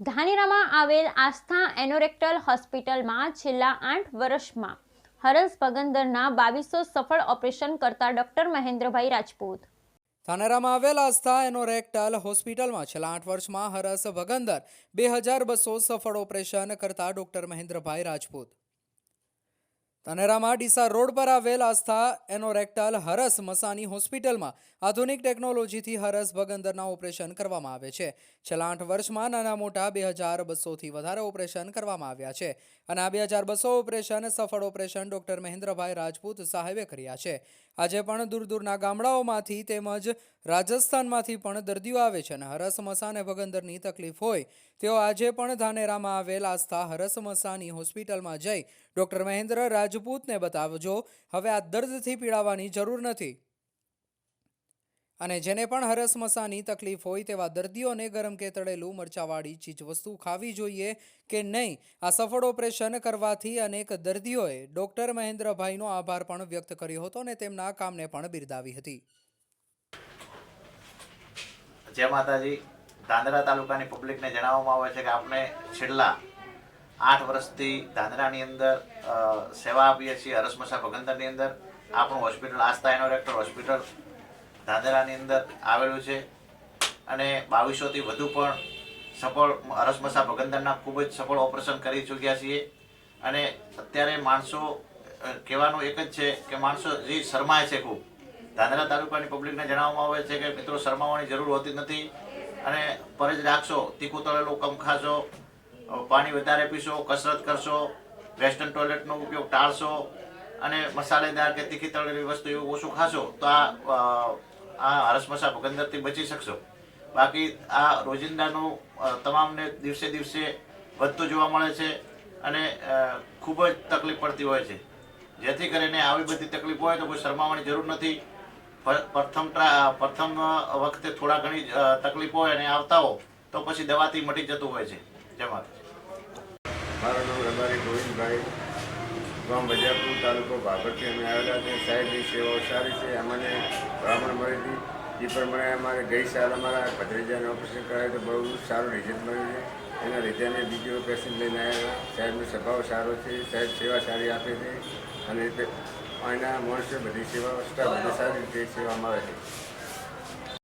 ધાનેરામાં આવેલ આસ્થા એનોરેક્ટલ હોસ્પિટલમાં છેલ્લા આઠ વર્ષમાં હરસ ભગંદરના બાવીસો સફળ ઓપરેશન કરતા ડોક્ટર મહેન્દ્રભાઈ રાજપૂત. ધાનેરામાં આવેલ આસ્થા એનોરેક્ટલ હોસ્પિટલમાં છેલ્લા આઠ વર્ષમાં હરસ ભગંદર બે હજાર બસો સફળ ઓપરેશન કરતા ડોક્ટર મહેન્દ્રભાઈ રાજપૂત. ધાનેરામાં ડીસા રોડ પર આવેલ આસ્થા એનોરેક્ટલ હરસ મસાની હોસ્પિટલમાં આધુનિક ટેકનોલોજીથી હરસ ભગંદરના ઓપરેશન કરવામાં આવે છે. છેલ્લા આઠ વર્ષમાં નાના મોટા બે હજાર બસોથી વધારે ઓપરેશન કરવામાં આવ્યા છે અને આ બે હજાર બસો ઓપરેશન સફળ ઓપરેશન ડોક્ટર મહેન્દ્રભાઈ રાજપૂત સાહેબે કર્યા છે. આજે પણ દૂર દૂરના ગામડાઓમાંથી તેમજ રાજસ્થાનમાંથી પણ દર્દીઓ આવે છે અને હરસ મસા અને ભગંદરની તકલીફ હોય તેઓ આજે પણ ધાનેરામાં આવેલ આસ્થા હરસ મસાની હોસ્પિટલમાં જઈ ડોક્ટર મહેન્દ્ર રાજપૂતને બતાવજો, હવે આ દર્દથી પીડાવાની જરૂર નથી. અને જેને પણ હરસ તકલીફ હોય તેવા દર્દીઓને ગરમ કે તળેલું મરચાવાળી ચીજવસ્તુ ખાવી જોઈએ કે નહીં, આ સફળ ઓપરેશન કરવાથી અનેક દર્દીઓએ ડોક્ટર મહેન્દ્રભાઈનો આભાર પણ વ્યક્ત કર્યો હતો અને તેમના કામને પણ બિરદાવી હતી. જય માતાજી. ધાંધરા તાલુકાની પબ્લિકને જણાવવામાં આવે છે કે આપણે છેલ્લા આઠ વર્ષથી ધાંધરાની અંદર સેવા આપીએ છીએ હરસમસા ભગંદરની અંદર. આપણું હોસ્પિટલ આસ્થા એનોરેક્ટર હોસ્પિટલ ધાંધરાની અંદર આવેલું છે. અને બાવીસોથી વધુ પણ સફળ હરસમસા ભગંદરના ખૂબ જ સફળ ઓપરેશન કરી ચૂક્યા છીએ. અને અત્યારે માણસો કહેવાનું એક જ છે કે માણસો જે શરમાય છે ખૂબ. ધાંધરા તાલુકાની પબ્લિકને જણાવવામાં આવે છે કે, મિત્રો, શરમાવાની જરૂર હોતી નથી. અને પરેજ રાખશો, તીખું તળેલું કમ ખાશો પાણી વધારે પીશો, કસરત કરશો, વેસ્ટર્ન ટોયલેટનો ઉપયોગ ટાળશો અને મસાલેદાર કે તીખી તળેલી વસ્તુ એવું ઓછું ખાશો તો આ આ હરસમસા ભગંદરથી બચી શકશો. બાકી આ રોજિંદાનું તમામને દિવસે દિવસે વધતું જોવા મળે છે અને ખૂબ જ તકલીફ પડતી હોય છે. જેથી કરીને આવી બધી તકલીફ હોય તો કોઈ શરમાવાની જરૂર નથી. પ્રથમ પ્રથમ વખતે થોડા ઘણી તકલીફ હોય અને આવતા હો તો પછી દવાથી મટી જતું હોય છે. જય મારું નામ રબારી ગોવિંદભાઈ. ગામ બજારપુર તાલુકો ભાગરથી અમે આવેલા છે. સાહેબની સેવાઓ સારી છે. અમને બ્રાહ્મણ મળી હતી એ પ્રમાણે અમારે ગઈ સાલ અમારા ભત્રીજાને ઓપરેશન કરાવ્યું તો બહુ સારું રિઝલ્ટ મળ્યું છે. એના લીધે અમે બીજો પેશન્ટ લઈને આવ્યા સાહેબનો સ્વભાવ સારો છે. સાહેબ સેવા સારી આપે છે. અને એના માણસો બધી સેવા સ્ટાફ બધી સારી રીતે સેવામાં આવે છે.